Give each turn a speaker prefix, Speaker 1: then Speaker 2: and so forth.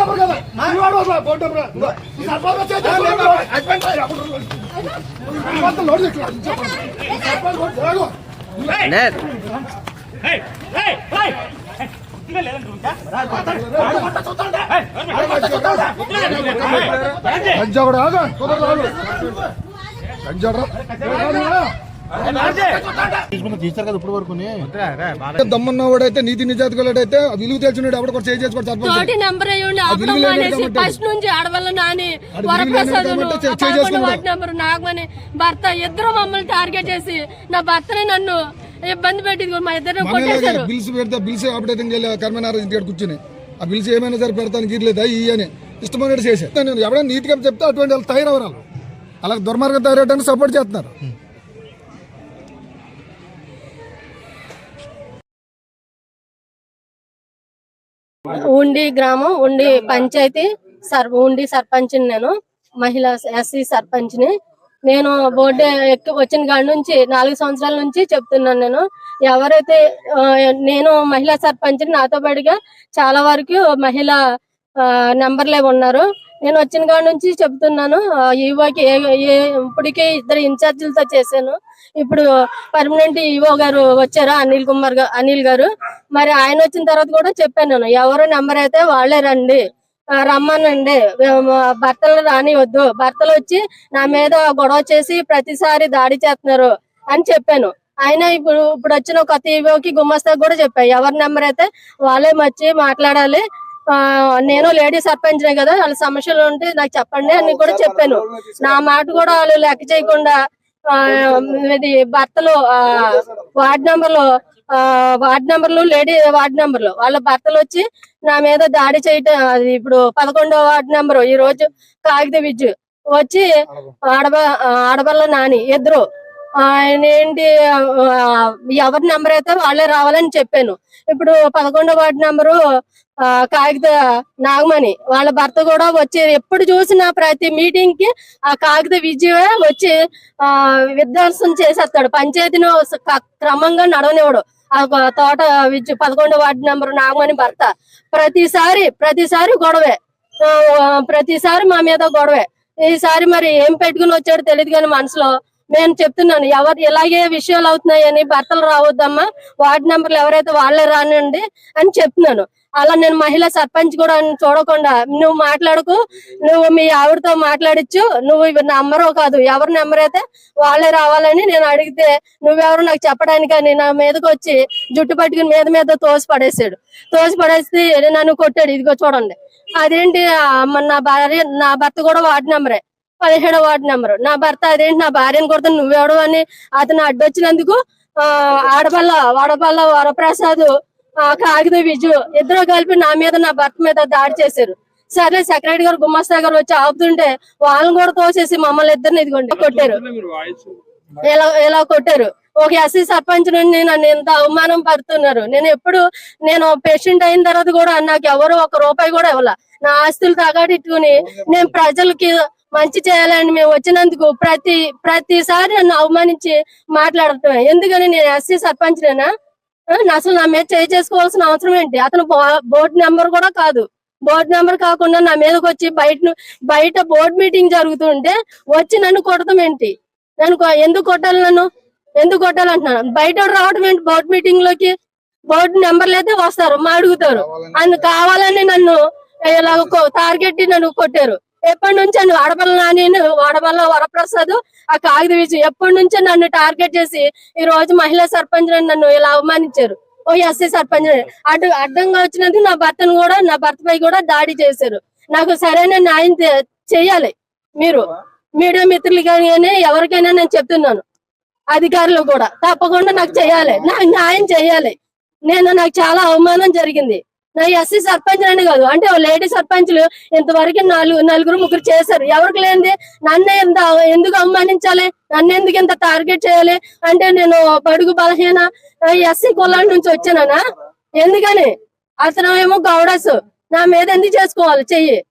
Speaker 1: Board number కదా ఈ వాడు వదలా, బోర్డు నెంబర్ ఇదిగో. ఈ సర్పంచ్ వచ్చి చెప్పండి. సర్పంచ్ నోరు
Speaker 2: తీస్తారు కదా ఇప్పుడు వరకు
Speaker 1: దమ్మన్నవాడైతే నీతి నిజాతికులైతే విలువ తెలిసినాడు ఎవడ కూడా చేసి చేసుకోవాలి సర్పంచ్.
Speaker 3: తోటి నెంబర్ అయ్యండి. ఫస్ట్ నుంచి ఆడవల్ల నాని వరప్రసాద్ నెంబర్ నాగమని భర్త ఇద్దరు మమ్మల్ని టార్గెట్ చేసి నా భర్తని నన్ను ఇబ్బంది పెట్టి ఇదిగో మా ఇద్దరు కొట్టేశారు.
Speaker 1: బిల్స్ పెడితే బిల్స్ అప్డేట్ కర్మనారాయణ ఇంటికి కూర్చుని ఆ బిల్స్ ఏమైనా సరే పెడతాను గీరలేదా ఈ అని ఇష్టమైనట్టు చేసే నేను ఎవరైనా నీట్గా చెప్తే అటువంటి వాళ్ళు తయారవరాలు అలా దుర్మార్గం తయారవడానికి సపోర్ట్ చేస్తున్నారు.
Speaker 3: ఉండి గ్రామం ఉండి పంచాయతీ సర్ ఉండి సర్పంచ్ని నేను మహిళా ఎస్సీ సర్పంచ్ని. నేను బోర్డు ఎక్కి వచ్చిన కాడి నుంచి నాలుగు సంవత్సరాల నుంచి చెప్తున్నాను నేను. ఎవరైతే నేను మహిళా సర్పంచ్ని నాతో పాటుగా చాలా వరకు మహిళా ఆ, నెంబర్లే ఉన్నారు. నేను వచ్చిన కాడ నుంచి చెప్తున్నాను ఈవోకి ఏ ఇప్పటికే ఇద్దరు ఇన్ఛార్జీలతో చేశాను. ఇప్పుడు పర్మనెంట్ ఈవో గారు వచ్చారు అనిల్ కుమార్ గారు అనిల్ గారు. మరి ఆయన వచ్చిన తర్వాత కూడా చెప్పాను నేను ఎవరు నెంబర్ అయితే వాళ్ళే రండి. రమ్మనండి. భర్తలు రానివద్దు భర్తలు వచ్చి నా మీద గొడవ చేసి ప్రతిసారి దాడి చేస్తున్నారు అని చెప్పాను. ఆయన ఇప్పుడు ఇప్పుడు వచ్చిన కొత్త ఈవోకి గుమ్మస్తా కూడా చెప్పాయి ఎవరి నెంబర్ అయితే వాళ్ళే వచ్చి మాట్లాడాలి. నేను లేడీ సర్పంచ్నే కదా వాళ్ళ సమస్యలు ఉంటే నాకు చెప్పండి అని కూడా చెప్పాను. నా మాట కూడా వాళ్ళు లెక్క చేయకుండా ఆ, ఇది భర్తలు ఆ, వార్డ్ నెంబర్లు ఆ, వార్డ్ నెంబర్లు లేడీ వార్డ్ నెంబర్లు వాళ్ళ భర్తలు వచ్చి నా మీద దాడి చేయటం అది ఇప్పుడు పదకొండో వార్డ్ నెంబర్ ఈ రోజు కాగిత విద్యు వచ్చి ఆడబ ఆడబల్ల నాని ఇద్దరు ఆయన ఏంటి ఎవరి నెంబర్ అయితే వాళ్ళే రావాలని చెప్పాను. ఇప్పుడు పదకొండో వార్డు నెంబరు ఆ, కాగిత నాగమణి వాళ్ళ భర్త కూడా వచ్చి ఎప్పుడు చూసినా ప్రతి మీటింగ్కి ఆ కాగిత విజయ వచ్చి ఆ విధ్వంసం చేసేస్తాడు. పంచాయతీని క్రమంగా నడవనివ్వడు. ఆ తోట విద్యు పదకొండో వార్డు నెంబర్ నాగమణి భర్త. ప్రతిసారి ప్రతిసారి గొడవే. ప్రతిసారి మా మీద గొడవే. ఈసారి మరి ఏం పెట్టుకుని వచ్చాడో తెలియదు కానీ మనసులో నేను చెప్తున్నాను ఎవరు ఇలాగే విషయాలు అవుతున్నాయని భర్తలు రావద్దమ్మా వార్డు నెంబర్లు ఎవరైతే వాళ్ళే రానండి అని చెప్తున్నాను. అలా నేను మహిళా సర్పంచ్ కూడా చూడకుండా నువ్వు మాట్లాడకు నువ్వు మీ ఆవిడతో మాట్లాడచ్చు నువ్వు ఇవి నెంబరు కాదు ఎవరి నెంబర్ అయితే వాళ్ళే రావాలని నేను అడిగితే నువ్వెవరు నాకు చెప్పడానికని నా మీదకి వచ్చి జుట్టు పట్టుకుని మీద మీద తోసి పడేసాడు తోసి పడేస్తే నన్ను కొట్టాడు ఇదిగో చూడండి. అదేంటి నా భార్య నా భర్త కూడా వార్డు నెంబరే పదిహేడో వార్డు నెంబరు. నా భర్త అదేంటి నా భార్యను కొడుతా నువ్వెవడు అని అతను అడ్డొచ్చినందుకు ఆ, ఆడపల్ల వరప్రసాద్ ఆ, కాగిత విజు ఇద్దరు కలిపి నా మీద నా భర్త మీద దాడి చేశారు. సరే సెక్రటరీ గారు గుమ్మస్తా గారు వచ్చి ఆపుతుంటే వాళ్ళని కూడా తోసేసి మమ్మల్ని ఇద్దరిని ఇదిగోండి కొట్టారు. ఇలా ఇలా కొట్టారు? ఒక ఎస్సీ సర్పంచ్ నుండి నన్ను ఎంత అవమానం పడుతున్నారు. నేను ఎప్పుడు నేను పేషెంట్ అయిన తర్వాత కూడా నాకు ఎవరు ఒక రూపాయి కూడా ఇవ్వాల. నా ఆస్తులు తగాడిట్టుకుని నేను ప్రజలకి మంచి చేయాలని మేము వచ్చినందుకు ప్రతి ప్రతిసారి నన్ను అవమానించి మాట్లాడటం ఎందుకని నేను ఎస్సీ సర్పంచ్ నేనా అసలు నా మీద చేయి చేసుకోవాల్సిన అవసరం ఏంటి? అతను బోర్డు నెంబర్ కూడా కాదు. బోర్డు నెంబర్ కాకుండా నా మీదకి వచ్చి బయట బయట బోర్డు మీటింగ్ జరుగుతుంటే వచ్చి నన్ను కొడతాం ఏంటి? నన్ను ఎందుకు కొట్టాలి నన్ను? ఎందుకు కొట్టాలంటున్నాను బయట వాడు రావడం ఏంటి? బోర్డు మీటింగ్లోకి బోర్డు నెంబర్లు అయితే వస్తారు మా అడుగుతారు. అన్ను కావాలని నన్ను ఇలా టార్గెట్ నన్ను కొట్టారు. ఎప్పటి నుంచో నన్ను ఆడబల్ల నాని వాడబల్ల వరప్రసాద్ ఆ కాగిత విజు ఎప్పటి నుంచో నన్ను టార్గెట్ చేసి ఈ రోజు మహిళా సర్పంచ్ నన్ను ఇలా అవమానించారు. ఓ ఎస్సీ సర్పంచ్ అటు అడ్డంగా వచ్చినందుకు నా భర్తను కూడా నా భర్తపై కూడా దాడి చేశారు. నాకు సరైన న్యాయం చేయాలి. మీరు మీడియా మిత్రులు కానీ ఎవరికైనా నేను చెప్తున్నాను. అధికారులు కూడా తప్పకుండా నాకు చేయాలి. నాకు న్యాయం చేయాలి. నేను నాకు చాలా అవమానం జరిగింది. ఎస్సీ సర్పంచ్ అని కాదు. అంటే లేడీ సర్పంచ్లు ఇంతవరకు నాలుగు నలుగురు ముగ్గురు చేశారు. ఎవరికి లేనిది? నన్నే ఎంత ఎందుకు అవమానించాలి? నన్ను ఎందుకు ఇంత టార్గెట్ చేయాలి? అంటే నేను పడుగు బలహీన ఎస్సీ కులాల నుంచి వచ్చానా? ఎందుకని? అతను ఏమో గౌడస్. నా మీద ఎందుకు చేసుకోవాలి? చెయ్యి.